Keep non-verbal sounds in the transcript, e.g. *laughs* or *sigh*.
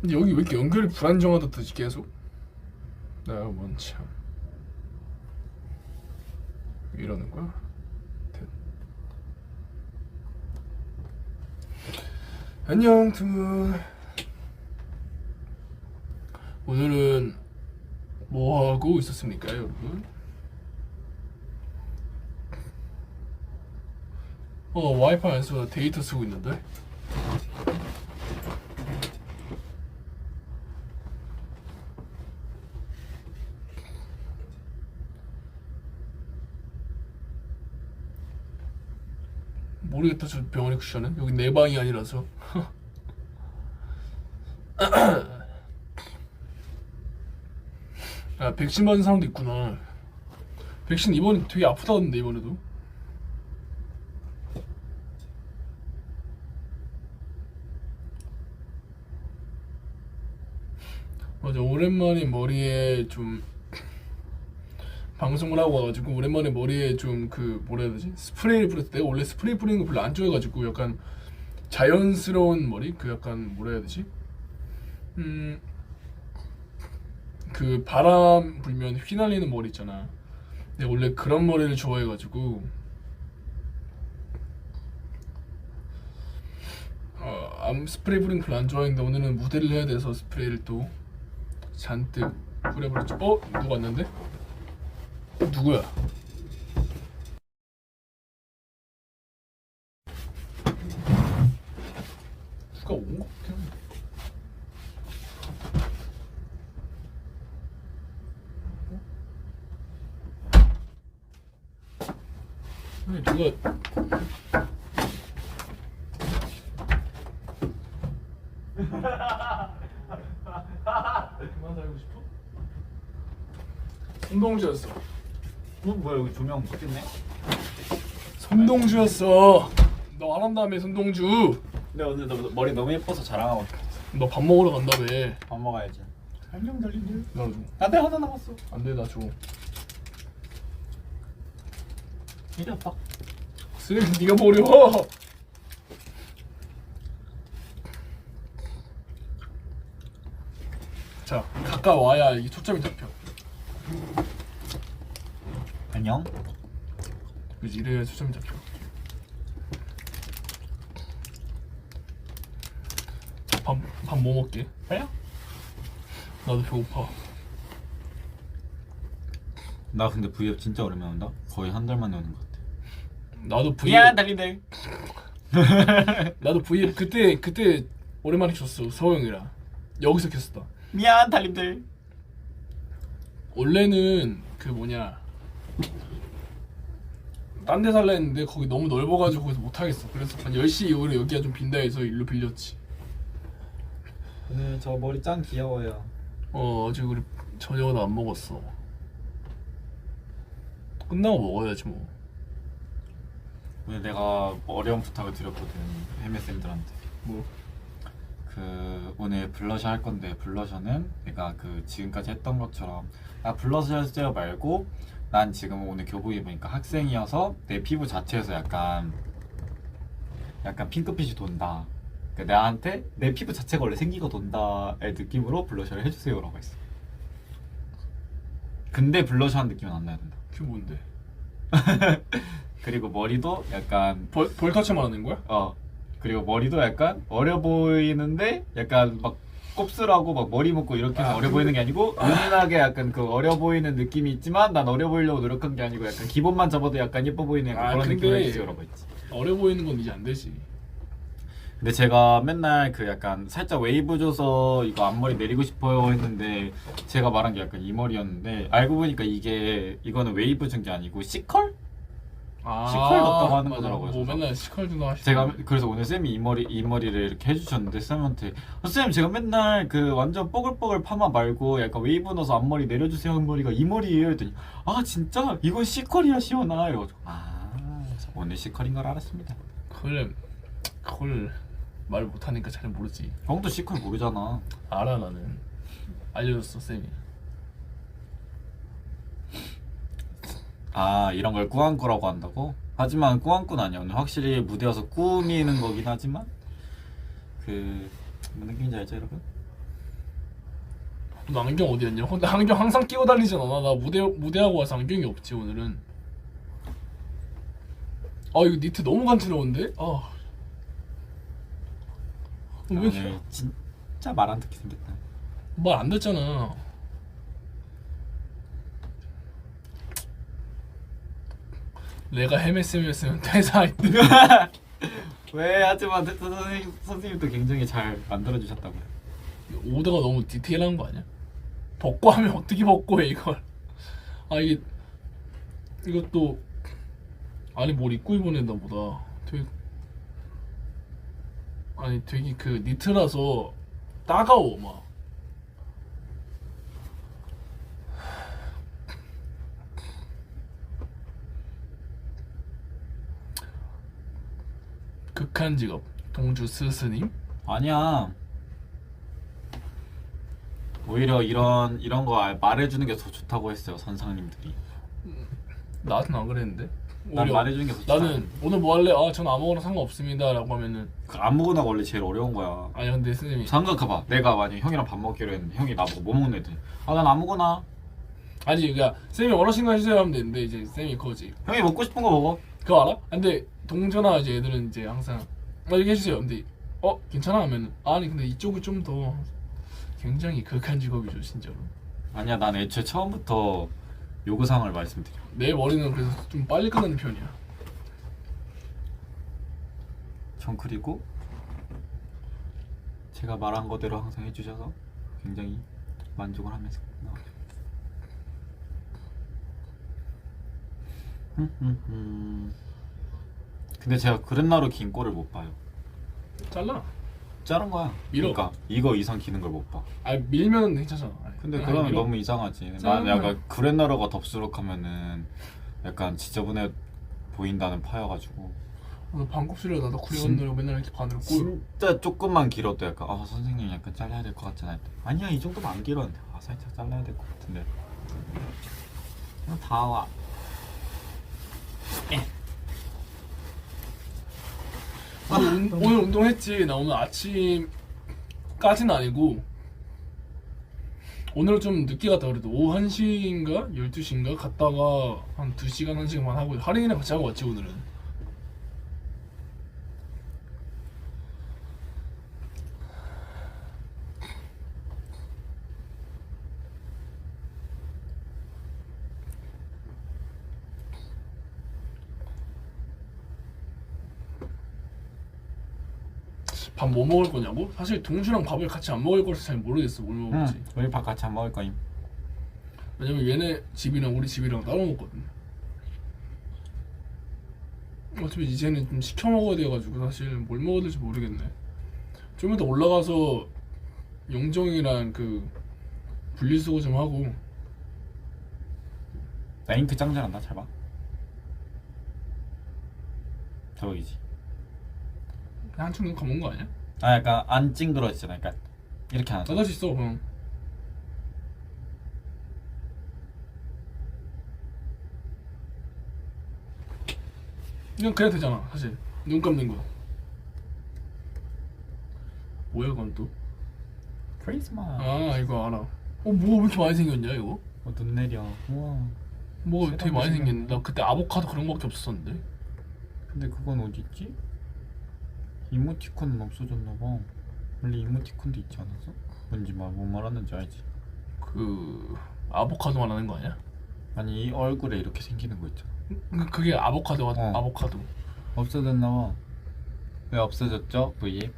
근데 여기 왜 이렇게 연결이 불안정하다 뜨지 계속? 내가 뭔참 이러는 거야? 됐. 안녕 투문 오늘은 뭐 하고 있었습니까 여러분? 어 와이파이 안 써서 데이터 쓰고 있는데 모르겠다 저 병원의 쿠션은. 여기 내 방이 아니라서. *laughs* 아 백신 맞은 사람도 있구나. 백신 이번에 되게 아프다던데 이번에도. 맞아 오랜만에 머리에 좀 방송을 하고 와가지고 오랜만에 머리에 좀 그 뭐라 해야 되지? 스프레이를 뿌렸을 때 원래 스프레이 뿌리는 거 별로 안 좋아해가지고 약간 자연스러운 머리? 그 약간 뭐라 해야 되지? 음 그 바람 불면 휘날리는 머리 있잖아. 근데 원래 그런 머리를 좋아해가지고 어, 암 스프레이 거 별로 안 좋아했는데 오늘은 무대를 해야 돼서 스프레이를 또 잔뜩 뿌려버렸죠. 어? 누가 왔는데? 누구야? 누가 온거 같긴 한데 아니 누가 *laughs* 그만 살고 싶어? 손동주였어 어 뭐야 여기 조명 바뀌었네? 손동주였어. 너 안 한다며 손동주. 근데 오늘 너 머리 너무 예뻐서 자랑하고 싶어. 너 밥 먹으러 간다며. 밥 먹어야지. 안녕 달리들 나도 나대 하나 남았어. 안돼 나 줘. 이리 아빠 쓰레기 네가 버려 자 가까워야 이게 초점이 잡혀 안녕. 그지 이래야 초점이 잡혀. 밥밥 뭐 먹게? 빨리 나도 배고파. 나 근데 V앱 진짜 오랜만에 온다? 거의 한 달 만에 오는 것 같아. 나도 V 미안 달리들. *laughs* 나도 V 그때 그때 오랜만에 켰어 서영이랑. 여기서 켰었다. 미안 달리들. 원래는 그 뭐냐 딴 데 살라 했는데 거기 너무 넓어가지고 거기서 못하겠어. 그래서 한 10시 이후로 여기가 좀 빈다 해서 일로 빌렸지. 오늘 저 머리 짱 귀여워요. 어 아직 우리 저녁은 안 먹었어. 끝나고 먹어야지 뭐. 오늘 내가 어려운 부탁을 드렸거든 해매쌤들한테. 뭐. 그 오늘 블러셔 할 건데 블러셔는 내가 그 지금까지 했던 것처럼 나 블러셔 제어 말고 난 지금 오늘 교복 입으니까 학생이어서 내 피부 자체에서 약간 약간 핑크빛이 돈다. 그러니까 나한테 내 피부 자체가 원래 생기가 돈다의 느낌으로 블러셔를 해주세요라고 했어. 근데 블러셔 한 느낌은 안 나야 된다. 그게 뭔데 *laughs* 그리고 머리도 약간 벌, 벌터치 말하는 거야? 어 그리고 머리도 약간 어려 보이는데 약간 막 곱슬하고 막 머리 묶고 이렇게 해서 아, 어려 보이는 게 아니고 은은하게 약간 그 어려 보이는 느낌이 있지만 난 어려 보이려고 노력한 게 아니고 약간 기본만 접어도 약간 예뻐 보이는 약간 아, 그런 근데- 느낌을 해주세요라고 했지 어려 보이는 건 이제 안 되지. 근데 제가 맨날 그 약간 살짝 웨이브 줘서 이거 앞머리 내리고 싶어요 했는데 제가 말한 게 약간 이 머리였는데 알고 보니까 이게 이거는 웨이브 준 게 아니고 C컬? 아, 시컬 넣었다고 하는 맞아. 거더라고요, 뭐 그래서. 맨날 시컬 누나 하시고 제가 그래서 오늘 쌤이 이 머리 이 머리를 이렇게 해주셨는데 쌤한테 어, 쌤 제가 맨날 그 완전 뽀글뽀글 파마 말고 약간 웨이브 넣어서 앞머리 내려주세요 한 머리가 이 머리예요 했더니 아 진짜? 이건 C컬이야 시원아 이래가지고. 아 오늘 C컬인 걸 알았습니다. 그걸 그걸 말 못하니까 잘 모르지. 형도 C컬 모르잖아. 알아 나는. 알려줬어 쌤이 아 이런 걸 꾸안꾸라고 한다고? 하지만 꾸안꾸는 아니야 오늘 확실히 무대 와서 꾸미는 거긴 하지만 그 무슨 느낌인지 알죠 여러분? 너 안경 어디였냐? 어, 나 안경 항상 끼고 다니잖아. 나, 나 무대 무대하고 와서 안경이 없지 오늘은. 아 이거 니트 너무 간지러운데? 아. 왜 이렇게 오늘 진짜 말 안 듣게 생겼다. 말 안 듣잖아. 내가 헤메쌤이었으면 *laughs* 퇴사했대. *laughs* 왜 하지만 대타 선생님 선생님도 굉장히 잘 만들어 주셨다고요. 오더가 너무 디테일한 거 아니야? 벗고 하면 어떻게 벗고 해 이걸? 아 이게 이것도 아니 뭘 입고 입어낸다 보다. 되게 아니 되게 그 니트라서 따가워 막. 극한 직업 동주 스스님 아니야. 오히려 이런 이런 거 알- 말해주는 게 더 좋다고 했어요 선상님들이. 나한테는 안 그랬는데 난 오히려 말해주는 게 더 좋다. 나는 오늘 뭐 할래? 아, 전 아무거나 상관없습니다라고 하면은 그 아무거나 원래 제일 어려운 거야. 아니 근데 선생님이 생각해봐. 내가 만약 형이랑 밥 먹기로 했는데 형이 나보고 뭐 먹는 애들. 아난 아무거나. 아니 그러니까 쌤이 원하시는 거 해주세요 하면 되는데 이제 쌤이 그거지 형이 먹고 싶은 거 먹어. 그거 알아? 근데 동전아 이제 애들은 이제 항상 아 이렇게 해주세요 근데 어 괜찮아 하면 아니 근데 이쪽이 좀더 굉장히 극한 직업이죠 진짜로 아니야 난 애초에 처음부터 요구 사항을 말씀드려. 내 머리는 그래서 좀 빨리 끝나는 편이야 전 그리고 제가 말한 거대로 항상 해주셔서 굉장히 만족을 하면서. 음, 음, 음. 근데 제가 그랜나루 긴 꼴을 못 봐요. 잘라 자른 거야. 밀어. 그러니까 이거 이상 기는 걸 못 봐. 아 밀면 괜찮잖아 아니, 근데 그냥 그러면 밀어. 너무 이상하지. 난 자르면- 약간 그랜나루가 덥수룩하면은 약간 지저분해 보인다는 파여가지고 오늘 반곱슬이라 나도 구리 진- 건너려고 맨날 이렇게 반으로 꼴 진짜 조금만 길어도 약간 아 선생님 약간 잘라야 될 것 같잖아요. 아니야 이 정도면 안 길었는데 아 살짝 잘라야 될 것 같은데. 그냥 다 와. 오늘, 운- 오늘 운동했지. 나 오늘 아침까지는 아니고 오늘 좀 늦게 갔다 그래도 오후 1시인가 12시인가 갔다가 한 2시간 1시간만 하고 할인이랑 같이 하고 왔지 오늘은. 밥 뭐 먹을 거냐고? 사실 동주랑 밥을 같이 안 먹을 거라서 잘 모르겠어 뭘 먹을지. 응. 우리 밥 같이 안 먹을 거임. 왜냐면 얘네 집이랑 우리 집이랑 따로 먹거든. 어차피 이제는 좀 시켜 먹어야 돼가지고 사실 뭘 먹어야 될지 모르겠네. 좀 이따 올라가서 영정이랑 그 분리수거 좀 하고 나 잉크 짱 잘한다. 잘 봐. 대박이지. 한층 눈 감은 거 아니야? 아 약간 안 찡그러지잖아. 약간 이렇게 하는. 나다시 써 그냥. 그냥 그냥 되잖아 사실 눈 감는 거. 뭐야 그건 또? 크리스마스. 아 이거 알아. 어 뭐가 왜 이렇게 많이 생겼냐 이거? 어, 눈 내려. 우와. 뭐가 되게 많이 생겼는데 나 그때 아보카도 그런 거밖에 없었는데. 근데 그건 어디 있지? 이모티콘은 없어졌나 봐. 원래 이모티콘도 있지 않았어? 뭔지 말, 뭐 말하는지 알지? 그 아보카도 말하는 거 아니야? 아니 이 얼굴에 이렇게 생기는 거 있잖아. 그- 그게 아보카도가 어. 아보카도. 없어졌나 봐. 왜 없어졌죠? V?